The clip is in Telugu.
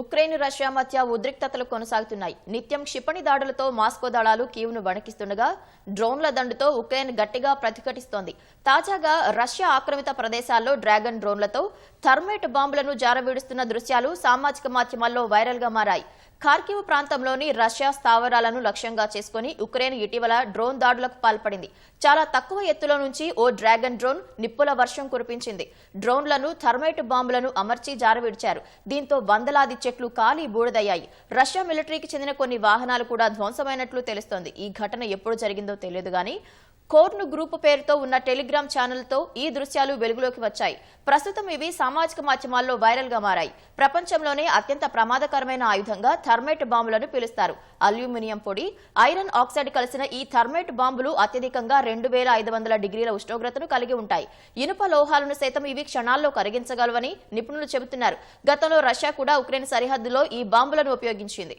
ఉక్రెయిన్ రష్యా మధ్య ఉద్రిక్తతలు కొనసాగుతున్నాయి. నిత్యం క్షిపణి దాడులతో మాస్కో దళాలు కీవ్ను వణికిస్తుండగా డ్రోన్ల దండుతో ఉక్రెయిన్ గట్టిగా ప్రతిఘటిస్తోంది. తాజాగా రష్యా ఆక్రమిత ప్రదేశాల్లో డ్రాగన్ డ్రోన్లతో థర్మేట్ బాంబులను జారవీడుస్తున్న దృశ్యాలు సామాజిక మాధ్యమాల్లో వైరల్గా మారాయి. ఖార్కివ్ ప్రాంతంలోని రష్యా స్థావరాలను లక్ష్యంగా చేసుకుని ఉక్రెయిన్ ఇటీవల డ్రోన్ దాడులకు పాల్పడింది. చాలా తక్కువ ఎత్తులో నుంచి ఓ డ్రాగన్ డ్రోన్ నిప్పుల వర్షం కురిపించింది. డ్రోన్లను థర్మైట్ బాంబులను అమర్చి జారవిడిచారు. దీంతో వందలాది చెట్లు కాలి బూడిదయ్యాయి. రష్యా మిలిటరీకి చెందిన కొన్ని వాహనాలు కూడా ధ్వంసమైనట్లు తెలుస్తోంది. ఈ ఘటన ఎప్పుడు జరిగిందో తెలియదు గానీ కోర్ను గ్రూప్ పేరుతో ఉన్న టెలిగ్రామ్ ఛానల్తో ఈ దృశ్యాలు వెలుగులోకి వచ్చాయి. ప్రస్తుతం ఇవి సామాజిక మాధ్యమాల్లో వైరల్గా మారాయి. ప్రపంచంలోనే అత్యంత ప్రమాదకరమైన ఆయుధంగా థర్మేట్ బాంబులను పిలుస్తారు. అల్యూమినియం పొడి ఐరన్ ఆక్సైడ్ కలిసిన ఈ థర్మేట్ బాంబులు అత్యధికంగా రెండు వేల ఐదు వందల డిగ్రీల ఉష్ణోగ్రతను కలిగి ఉంటాయి. ఇనుప లోహాలను సైతం ఇవి క్షణాల్లో కరిగించగలవని నిపుణులు చెబుతున్నారు. గతంలో రష్యా కూడా ఉక్రెయిన్ సరిహద్దులో ఈ బాంబులను ఉపయోగించింది.